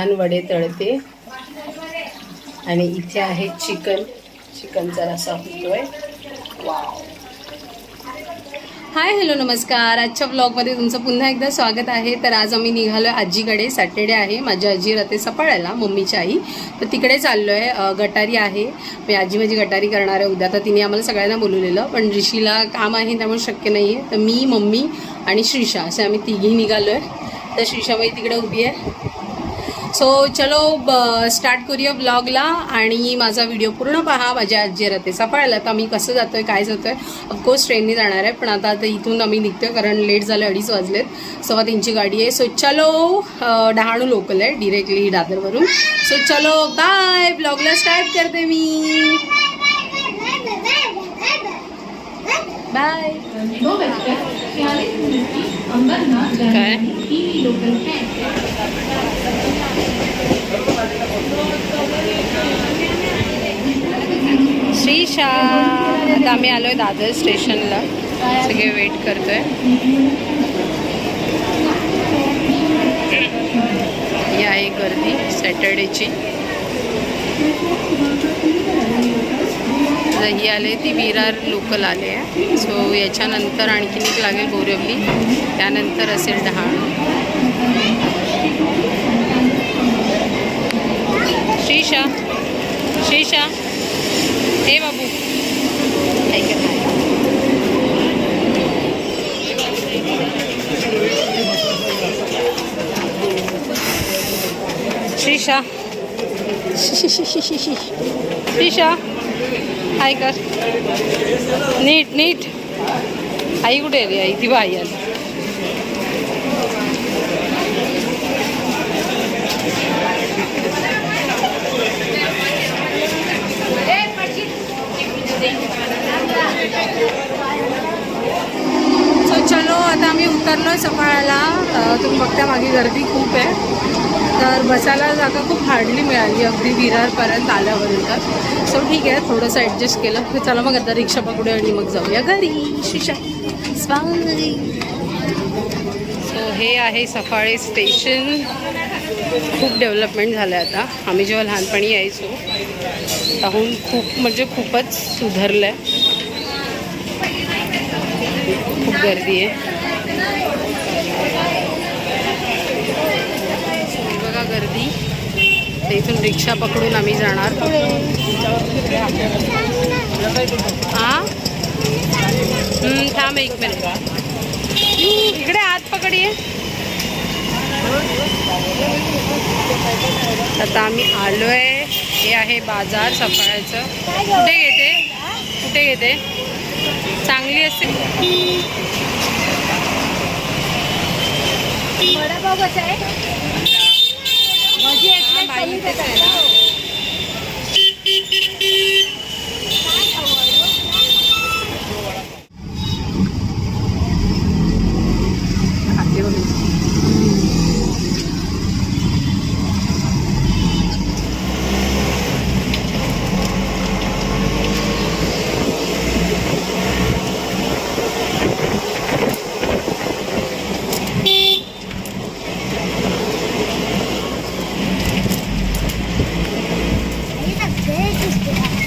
छान वडे तळते. आणि इथे आहे चिकन. चिकनचा रसा होतोय. वाव हाय हॅलो नमस्कार. आजच्या ब्लॉगमध्ये तुमचं पुन्हा एकदा स्वागत आहे. तर आज आम्ही निघालो आजीकडे. सॅटर्डे आहे. माझी आजी राहते सपाळ्याला मम्मीची आई. तर तिकडे चाललो आहे गटारी आहे. मी आजी माझी गटारी करणार आहे उद्या. तर तिने आम्हाला सगळ्यांना बोलवलेलं. पण ऋषीला काम आहे त्यामुळे शक्य नाही आहे तर मी मम्मी आणि श्रीषा. असे आम्ही तिघी निघालो आहे तर श्रीषाबाई तिकडे उभी आहे. सो चलो ब स्टार्ट करूया ब्लॉगला आणि माझा व्हिडिओ पूर्ण पहा. माझ्या आजी राहते सफाळला तर आम्ही कसं जातो आहे काय जातो आहे ऑफकोर्स ट्रेनने जाणार आहे पण आता आता इथून आम्ही निघतो आहे कारण लेट झालं अडीच वाजलेत. सव्वा तीनची गाडी आहे. सो चलो डहाणू लोकल आहे डिरेक्टली दादरवरून. सो चलो बाय ब्लॉगला स्टार्ट करते मी. बाय काय? श्रीशा. आता आम्ही आलोय दादर स्टेशनला. सगळे वेट करतोय. ही आहे गर्दी सॅटर्डेची. ही आले ती विरार लोकल आले आहे. सो याच्यानंतर आणखीन एक लागेल बोरिवली त्यानंतर असेल डहाणू श्रीशा. श्रीशा. हे बाबू. ऐकत नाही श्रीशा. श्रीशा हाय कर. नीट नीट. आई कुठे आली आई ती बाई आली. आली आता आम्ही उतरलो सकाळला तुम्ही बघता मागे गर्दी खूप आहे. तर बसायला जागा खूप हार्डली मिळाली अगदी विरारपर्यंत आल्यापर्यंत सो ठीक आहे थोडंसं ॲडजस्ट केलं. तर चला मग आता रिक्षा पकडूया आणि मग जाऊया घरी. शिशा स्वागरी सो हे आहे सफाळे स्टेशन खूप डेव्हलपमेंट झालं आहे आता. आम्ही जेव्हा लहानपणी यायचो त्याहून खूप म्हणजे खूपच सुधारलं आहे खूप गर्दी आहे. बघा गर्दी. इथून रिक्षा पकडून आम्ही जाणार. हां थांब एक मिनिट इकडे आत पकडी आता आम्ही आलोय. हे आहे बाजार सफाळ्याचं. कुठे घेते कुठे घेते चांगली असते वडापाव कसा आहे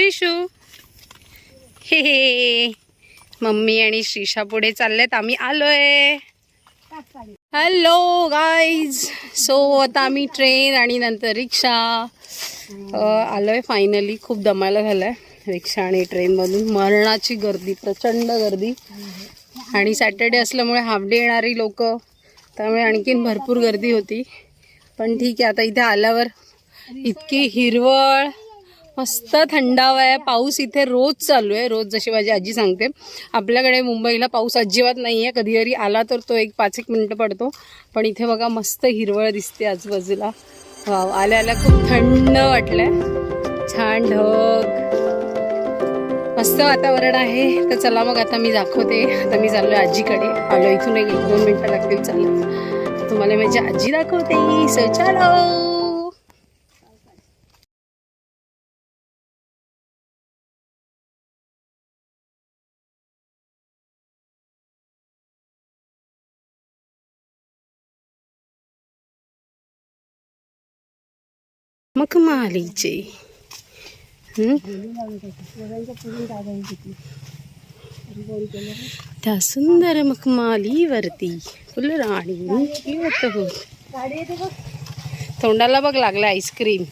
श्रीशू हे हे मम्मी आणि श्रीशा पुढे चाललेत. आम्ही आलोय. हॅलो गाईज सो आता आम्ही ट्रेन आणि नंतर रिक्षा. आलोय फायनली खूप दमायला झालंय. रिक्षा आणि ट्रेनमधून मरणाची गर्दी प्रचंड गर्दी. आणि सॅटर्डे असल्यामुळे हाफ डे येणारी लोक. त्यामुळे आणखीन भरपूर गर्दी होती. पण ठीक आहे आता इथे आल्यावर इतकी हिरवळ. मस्त थंडावा आहे. पाऊस इथे रोज चालू आहे. रोज जशी माझी आजी सांगते आपल्याकडे मुंबईला पाऊस अजिबात नाही आहे कधी जरी आला तर तो एक पाच एक मिनटं पडतो. पण इथे बघा मस्त हिरवळ दिसते आजूबाजूला. वाव आल्या आल्या खूप थंड वाटलंय. छान ढग. मस्त वातावरण आहे. तर चला मग आता मी दाखवते. आता मी चाललो आजीकडे. आलो इथून एक दोन मिनटं लागतील चालत. तुम्हाला माझी आजी दाखवते. सो मखमालीचे त्या सुंदर मखमालीवरती फुलराणी खेळत होत हो. तोंडाला बघ लागलं आईस्क्रीम.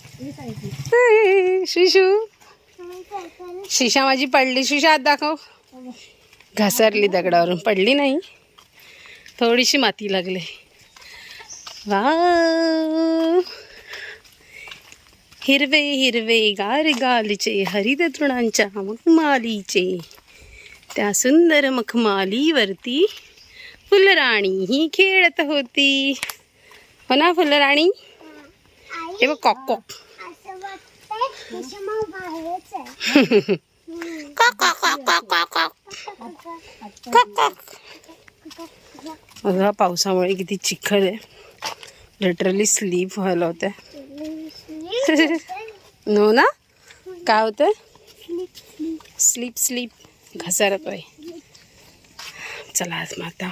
शिशू. शिशा माझी पडली. शिशा आत दाखव. घसरली दगडावरून. पडली नाही. थोडीशी माती लागली. वा हिरवे हिरवे गार गालचे हरित तृणांच्या मखमालीचे. त्या सुंदर मखमालीवरती फुलराणी ही खेळत होती. हो ना फुलराणी? हे बघ कॉक कॉक. पावसामुळे किती चिखल आहे. लिटरली स्लीप व्हायला होत्या. नो ना? काय होतं स्लीप स्लीप. घसरतोय चला आज मग आता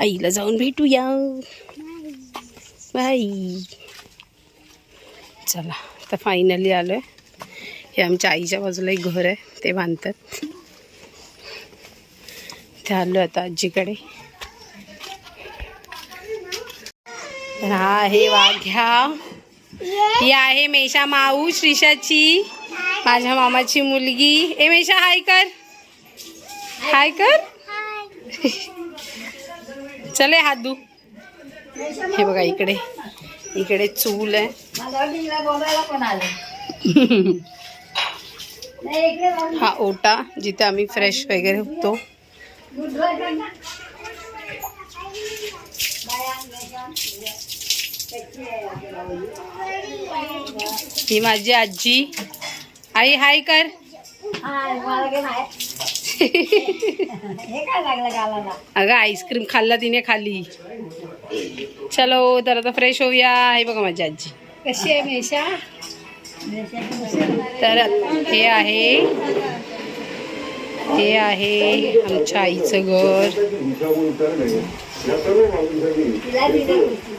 आईला जाऊन भेटूया. बाई. चला आता फायनली आलो आहे हे आमच्या आईच्या बाजूला एक घर आहे ते बांधतात. ते आलो आता आजीकडे. हा हे वाघ्या. ही आहे मेषा माऊ श्रीषाची माझ्या मामाची मुलगी. ए मेषा हाय कर. हाय कर. चले हात दू हे बघा इकडे. इकडे चूल आहे. हा ओटा जिथे आम्ही फ्रेश वगैरे होतो. ही माझी आजी. आई हाय कर. अगं आईस्क्रीम खाल्ला तिने खाली. चलो तर आता फ्रेश होऊया. हे बघा माझी आजी. कशी आहे मेषा तर हे आहे. हे आहे आमच्या आईचं घर.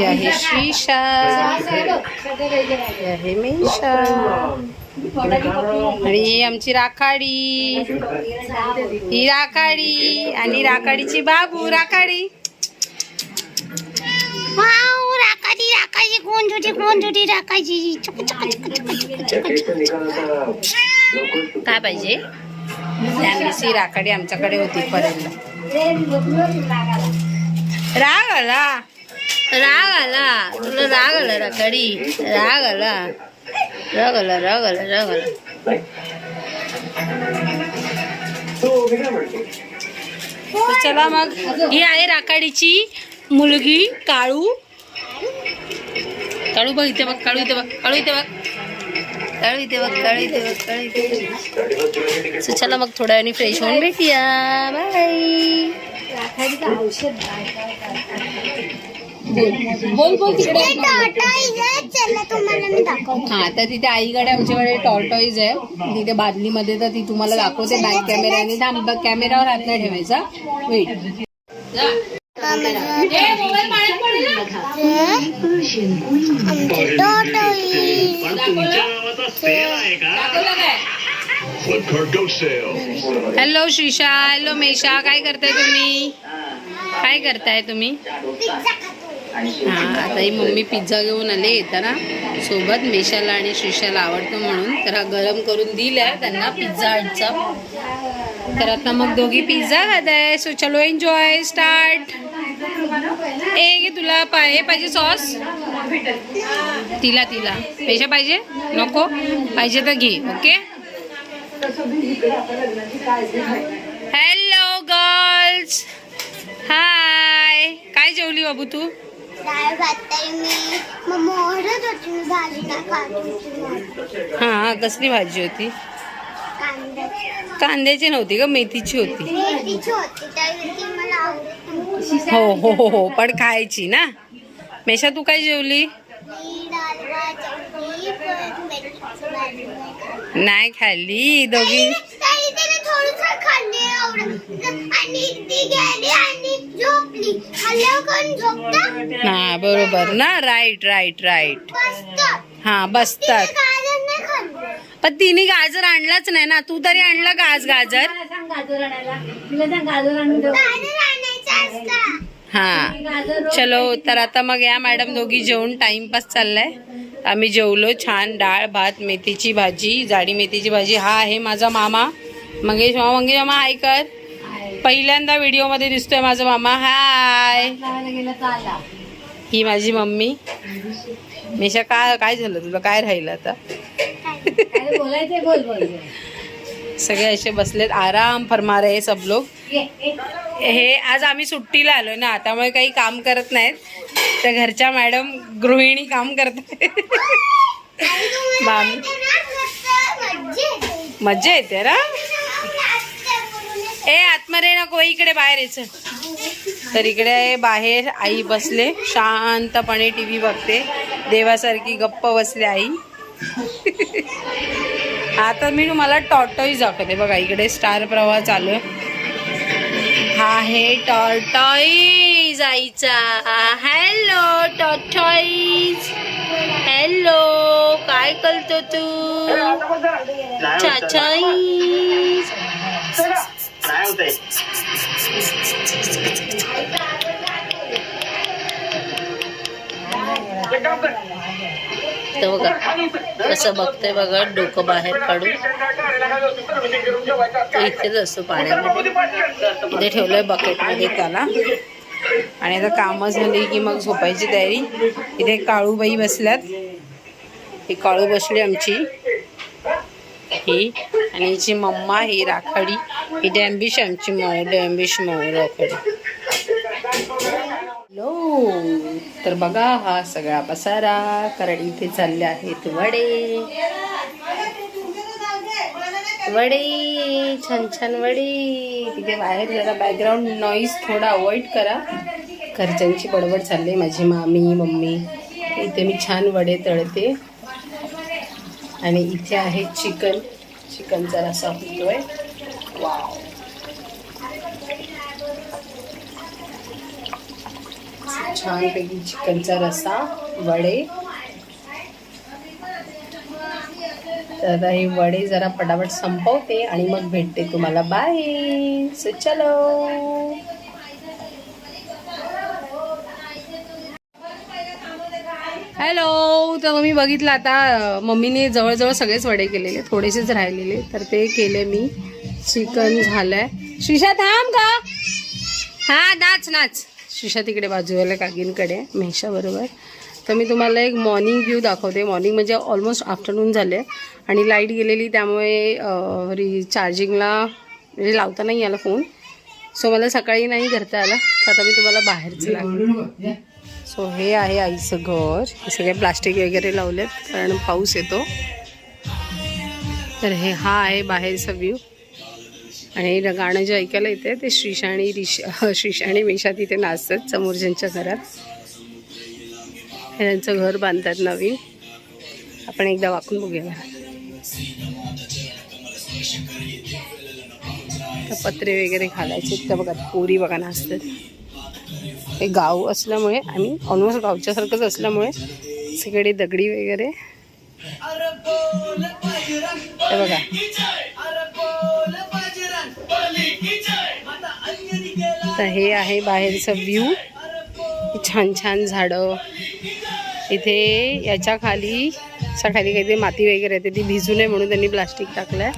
या हे श्रीषा या आणि ही आमची राखाडी. ही राखाडी आणि राखाडीची बाबू. राखाडी. राखाडी राखायची कोण झुटी कोण झुटी राखायची काय पाहिजे? राखाडी आमच्याकडे होती परत. రాగల రాగల రాగలరా కడి రాగల రాగల రాగల రాగల चला मग ही आहे राखाडीची मुलगी काळू काळू बघ इथे बघ काळू इथे बघ काळू इथे बघ काळू बघ काळू बघ काळू चला मग थोड्या वेळाने फ्रेश होऊन भेटूया. बाय बोल बोल तिकडे. चला तुम्हाला मी दाखवतो. हा तर तिथे आईकडे आमच्याकडे टॉर्टॉईज आहे. तिथे बादलीमध्ये तर ती तुम्हाला दाखवते. बॅक कॅमेऱ्याने थांब कॅमेरावर हात नाही ठेवायचा. वेट सेल आहे का. हॅलो श्रीषा हॅलो मेशा काय करताय तुम्ही काय करताय तुम्ही हा आता ही मम्मी पिझ्झा घेऊन आले येताना. सोबत मेशाला आणि श्रीषाला आवडतो म्हणून. तर हा गरम करून दिलाय. त्यांना पिझ्झा हटचा तर आता मग दोघी पिझ्झा खात आहे सो चलो एन्जॉय स्टार्ट ए तुला हे पाहिजे सॉस. तिला तिला. पेशा पाहिजे? नको. पाहिजे तर घे ओके? हॅलो गर्ल्स हाय काय जेवली बाबू तू. हा कसली भाजी होती? कांद्याची नव्हती का मेथीची होती. हो हो हो हो पण खायची ना मेशा तू काय जेवली नाही खाल्ली. दोघी? हा बरोबर ना राईट राईट राईट. हा बसतात. पण तिने गाजर आणलाच नाही ना. तू तरी आणला का आज गाजर गाजर आणायचं असतं. हा. चलो तर आता मग या मॅडम दोघी जेवून टाइमपास चाललाय. आम्ही जेवलो छान. डाळ भात मेथीची भाजी जाडी मेथीची भाजी. हा आहे माझा मामा. मंगेश मामा मंगेश मामा हाय कर. पहिल्यांदा व्हिडिओमध्ये दिसतोय माझा मामा. हाय ही माझी मम्मी. मेशा काय काय झालं तुला? काय राहिलं आता? सगळे असे बसलेत. आराम फरमा रहे सब लोग हे आज आम्ही सुट्टीला आलो ना त्यामुळे काही काम करत नाहीत. त्या घरच्या मॅडम गृहिणी काम आहे मस्त मज्जा येते. ना? ए आतमध्ये नको इकडे बाहेर यायचं तर इकडे बाहेर आई बसले. शांतपणे टी व्ही बघते. देवासारखी गप्प बसले आई. आता मी तुम्हाला टॉटॉईज दाखवते. बघा इकडे स्टार प्रवाह चालू आहे. हा आहे टॉर्टॉईज आईचा. Hello tortoise. हॅलो काय करतो तू? चाचाईज तर बघा कसं बघतोय बघा डोकं बाहेर काढून. इथेच असतो पाण्यामध्ये इथे ठेवलंय बकेटमध्ये त्याला. आणि आता कामं झाली की मग झोपायची तयारी. इथे काळूबाई बसल्यात. ही काळू बसली आमची. आहे. आणि हिची मम्मा ही राखाडी ही डॅम्बिश आमची मऊ डॅम्बिश मऊ राखाडी. हॅलो. तर बघा हा सगळा पसारा कारण इथे चालले आहेत वडे. वडे छान छान वडे. तिथे बाहेर जरा बॅकग्राऊंड नॉईज थोडा अवॉइड करा. घरच्यांची बडबड चालली माझी मामी मम्मी. इथे मी छान वडे तळते. आणि इथे आहे चिकन. चिकनचा रसा होतोय. वाव छानपैकी चिकनचा रसा वडे. तर आता हे वडे जरा पटापट संपवते आणि मग भेटते तुम्हाला. बाय सो चलो. हॅलो तर मी बघितलं आता मम्मीने जवळजवळ सगळेच वडे केलेले थोडेसेच राहिलेले. तर ते केले मी. चिकन झालंय. श्रीषा थांब का हा नाच नाच. श्रीषा तिकडे बाजूला काकींकडे मेशाबरोबर. तर मी तुम्हाला एक मॉर्निंग व्ह्यू दाखवते. मॉर्निंग म्हणजे ऑलमोस्ट आफ्टरनून झाले आणि लाइट गेलेली त्यामुळे रिचार्जिंगला म्हणजे लावता नाही आला फोन सो मला सकाळी नाही करता आला. तर आता मी तुम्हाला बाहेरचं लागलो सो हे आहे आईचं घर. हे सगळे प्लास्टिक वगैरे लावलेत कारण पाऊस येतो. तर हे हा आहे बाहेरचा व्ह्यू आणि गाणं जे ऐकायला येते ते श्रीशाणी आणि श्रीशाणी मिशा आणि तिथे नाचतात समोरच्यांच्या घरात. हे त्यांचं घर बांधतात नवीन. आपण एकदा वाकून बघूया. तर पत्रे वगैरे घालायचे तर बघा पोरी बघा नाचतात. हे गाव असल्यामुळे आम्ही ऑलमोस्ट गावच्यासारखंच असल्यामुळे सगळे दगडी वगैरे. हे बघा. तर हे आहे बाहेरचं व्ह्यू छान छान झाडं. इथे याच्या खाली च्या खाली काहीतरी माती वगैरे येते ती भिजू नये म्हणून त्यांनी प्लास्टिक टाकलंय.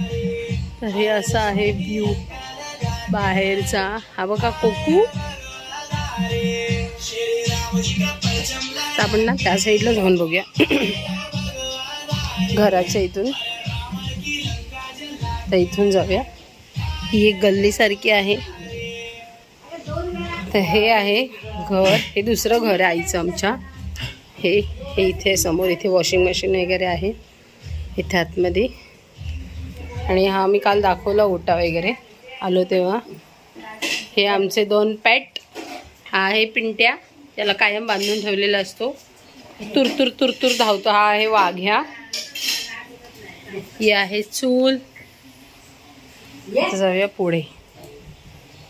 तर हे असं आहे व्ह्यू बाहेरचा हा बघा कोकू. आपण ना त्या साईडला जाऊन बघूया. घराच्या इथून. तर इथून जाऊया. ही एक गल्लीसारखी आहे. तर हे आहे घर. हे दुसरं घर आहे आईचं आमच्या. हे हे इथे समोर. इथे वॉशिंग मशीन वगैरे आहे. इथे आतमध्ये. आणि हा मी काल दाखवला ओटा वगैरे. आलो तेव्हा. हे आमचे दोन पॅट हा आहे पिंट्या. त्याला कायम बांधून ठेवलेला असतो. तुर तुर तुर तुर धावतो. हा आहे वाघ्या. ही आहे चूल. जाऊया पुढे.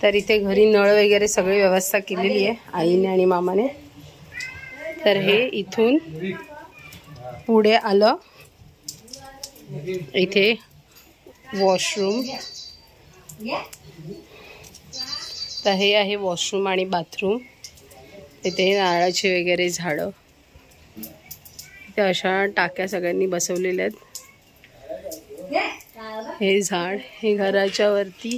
तर इथे घरी नळ वगैरे सगळी व्यवस्था केलेली आहे आईने आणि मामाने. तर हे इथून पुढे आलं. इथे वॉशरूम. तर हे आहे वॉशरूम आणि बाथरूम. इथे नारळाची वगैरे झाडं. इथे अशा टाक्या सगळ्यांनी बसवलेल्या आहेत. हे झाड हे घराच्या वरती.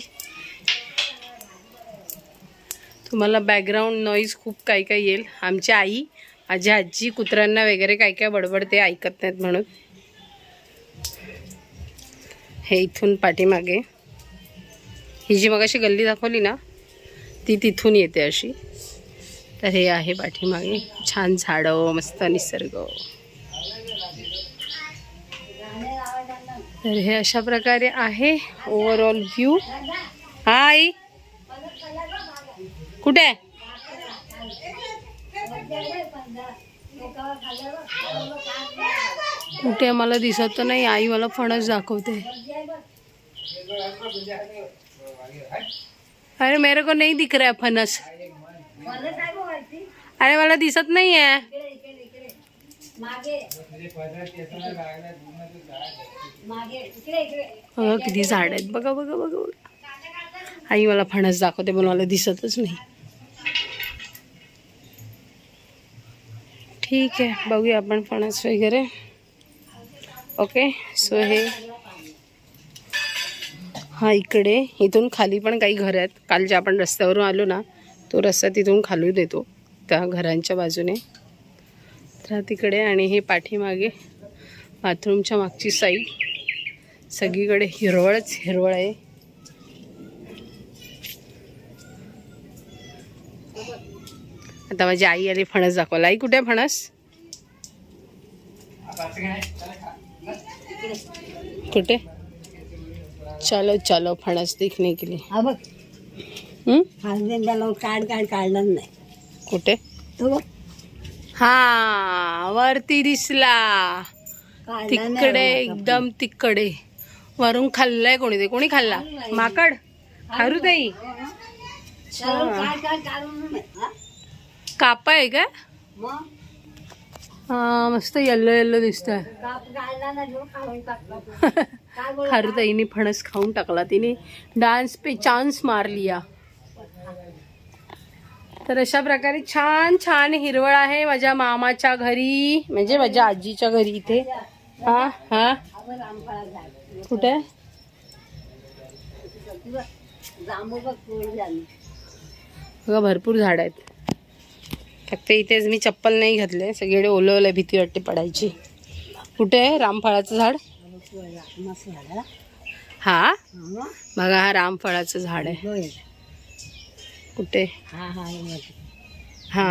तुम्हाला बॅकग्राऊंड नॉईज खूप काही काही येईल. आमची आई माझी आजी कुत्र्यांना वगैरे काय काय बडबडते ऐकत नाहीत म्हणून. हे इथून पाठीमागे. ही जी मग अशी गल्ली दाखवली ना ती तिथून येते अशी. तर हे आहे पाठीमागे. छान झाडं मस्त निसर्ग. तर हे अशा प्रकारे आहे ओव्हरऑल व्ह्यू हाय. कुठे? आहे? कुठे? मला दिसत तर नाही. आई मला फणस दाखवते. अरे मेरे को नहीं दिख रहा है फणस अरे मला दिसत नाही आहे किती झाड आहेत. बघा बघा बघा बघा. आई मला फणस दाखवते पण मला दिसतच नाही. ठीक आहे बघूया आपण फणस वगैरे. ओके सो हे हा इकडे. इथून खाली पण काही घर आहेत. काल जे आपण रस्त्यावरून आलो ना तो रस्ता तिथून खालू देतो त्या घरांच्या बाजूने. तर तिकडे आणि हे पाठीमागे बाथरूमच्या मागची साईड. सगळीकडे हिरवळच हिरवळ आहे. आता माझी आई आली फणस दाखवायला. आई कुठे आहे फणस? कुठे? चलो चलो फणस दिखने के लिए। हा बघ हम्म? हसबंडला लावून काढ काढ काढणार नाही। कुठे? तो बघ हा वरती दिसला। काढला तिकडे एकदम तिकडे. वरून खाल्लाय कोणी ते? कोणी खाल्ला? माकड? खारू ताई? त्याला काढ काढ काढून नाही. हा? कापा आहे का? मग? हा मस्त येल्लो येल्लो दिसतोय. काप काढला ना जो काढून टाकला. काय बोल खारुताईने फणस खाऊन टाकला. तिने डान्स पे चान्स मार लिया तर अशा प्रकारे छान छान हिरवळ आहे माझ्या मामाच्या घरी. म्हणजे माझ्या आजीच्या घरी इथे. हा हा. कुठे? बघ भरपूर झाड आहेत. फक्त इथेच मी चप्पल नाही घातले. सगळीकडे ओलं ओलं भीती वाटते पडायची. कुठे? आहे रामफळाचं झाड? हा? हा बघा हा रामफळाचं झाड आहे. कुठे? हा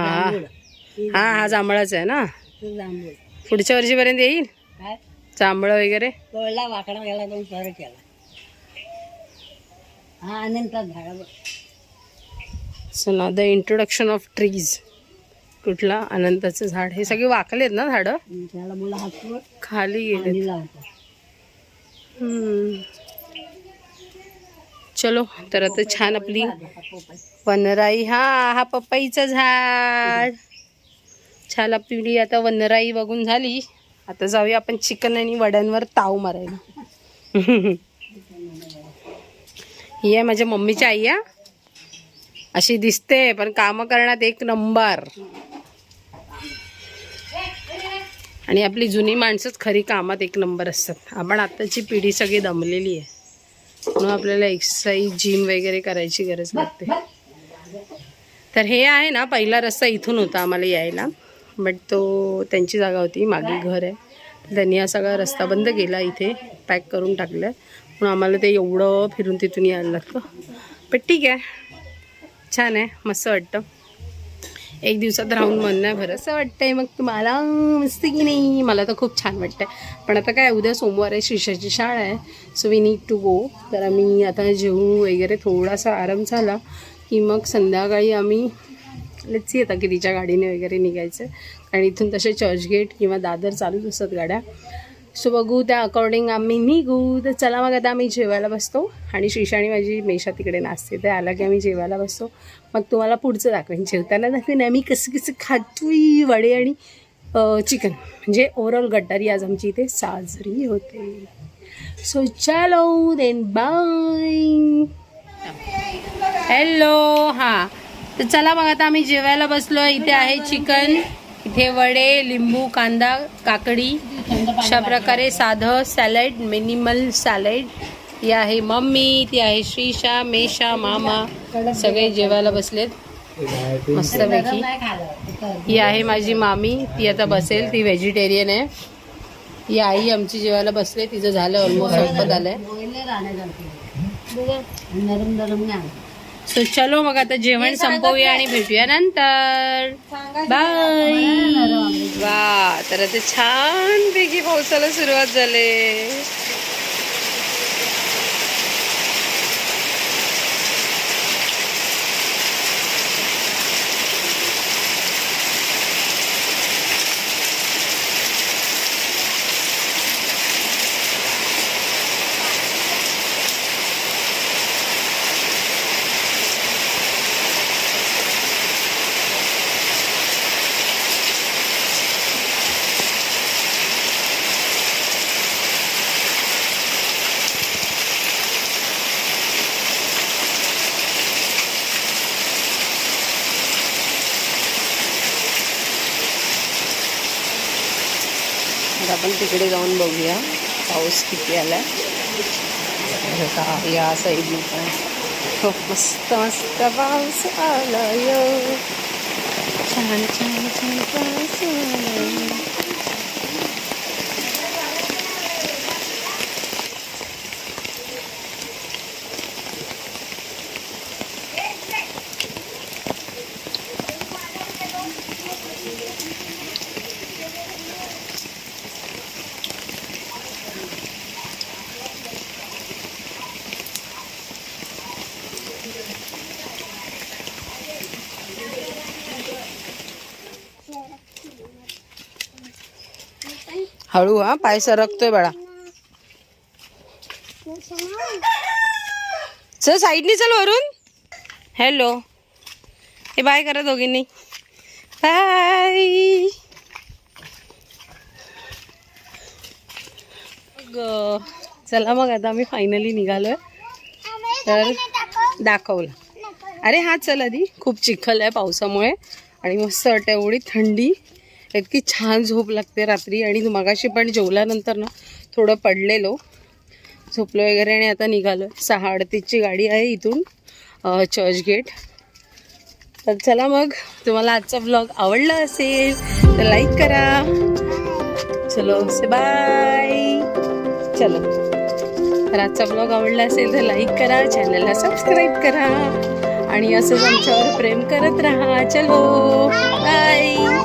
हा हे जांभळाचा आहे ना? पुढच्या वर्षीपर्यंत येईल? जांभळं वगैरे? वाकडा गेला केला. हा सो ना द इंट्रोडक्शन ऑफ ट्रीज कुठला अनंताचं झाड? हे सगळे वाकलेत ना झाडं? खाली हम्म. चलो तर आता छान आपली वनराई. हा हा पपईचं झाड. छान आपली आता वनराई बघून झाली. आता जाऊया आपण चिकन आणि वड्यांवर ताव मारायला. ही आहे माझ्या मम्मीची आई या अशी दिसते पण कामं करण्यात एक नंबर. आणि आपली जुनी माणसंच खरी कामात एक नंबर असतात. आपण आत्ताची पिढी सगळी दमलेली आहे. म्हणून आपल्याला एक्सरसाइज जिम वगैरे करायची गरज लागते. तर हे आहे ना पहिला रस्ता इथून होता आम्हाला यायला. बट तो त्यांची जागा होती मागे घर आहे. त्यांनी हा सगळा रस्ता बंद केला इथे पॅक करून टाकलं. म्हणून आम्हाला ते एवढं फिरून तिथून यायला लागतं. पण ठीक आहे. छान आहे. मस्त वाटतं. एक दिवसात राहून मन नाही भरत असं वाटतंय. मग तुम्हाला मस्त की नाही? मला तर खूप छान वाटतंय. पण आता काय उद्या सोमवार आहे शिष्याची शाळा आहे. So we need to go तर आम्ही आता जेवू वगैरे थोडासा आराम झाला की मग संध्याकाळी आम्ही लच्ची आता की तिच्या गाडीने वगैरे निघायचं. कारण इथून तसे चर्चगेट किंवा दादर चालूच असतात गाड्या. सो बघू त्या अकॉर्डिंग आम्ही निघू. तर चला मग आता आम्ही जेवायला बसतो. आणि श्रीशाणी माझी मेशा तिकडे नाचते. ते आला की आम्ही जेवायला बसतो. मग तुम्हाला पुढचं दाखवेन. जेवताना दाखवेन. आम्ही कसं कसं खातोय वडे आणि चिकन. म्हणजे ओव्हरऑल गड्डारी आज आमची इथे साजरी होते. सो चलो देन बाय हॅलो हां. तर चला मग आता आम्ही जेवायला बसलो इथे आहे चिकन. इथे वडे लिंबू कांदा काकडी अशा प्रकारे साधं सॅलड मिनिमल सॅलड ही आहे मम्मी ती आहे श्रीशा मेशा मामा सगळे जेवायला बसलेत. मस्तपैकी. ही आहे माझी मामी ती आता बसेल ती व्हेजिटेरियन आहे. ही आई आमची जेवायला बसले तिचं झालं ऑलमोस्ट संपत आलंय. सो चलो मग आता जेवण संपवूया आणि भेटूया नंतर. बाय वा तर आता छान पैकी पावसाला सुरुवात झाले आता आपण तिकडे जाऊन बघूया. पाऊस किती आला का या साईडने पण खूप मस्त मस्त पाऊस आला हो. छान छान छान पाऊस आला हळू हा पाय सरकतोय बाळा. चल साईडनी चल वरून. हॅलो हे बाय करा दोघींनी. बाय ग चला मग आता आम्ही फायनली निघालोय. तर दाखवलं. अरे हा चल आधी. खूप चिखल आहे पावसामुळे. आणि मस्त वाटतं एवढी थंडी. इतकी छान झोप लागते रात्री. आणि मगाशी पण जेवल्यानंतर ना थोडं पडलेलो. झोपलो वगैरे आणि आता निघालो. सहा अडतीसची गाडी आहे इथून चर्चगेट तर चला मग तुम्हाला आजचा ब्लॉग आवडला असेल तर लाईक करा. चलो से बाय चलो. तर आजचा ब्लॉग आवडला असेल तर लाईक करा चॅनलला सबस्क्राईब करा. आणि असंच आमच्यावर प्रेम करत राहा. चलो बाय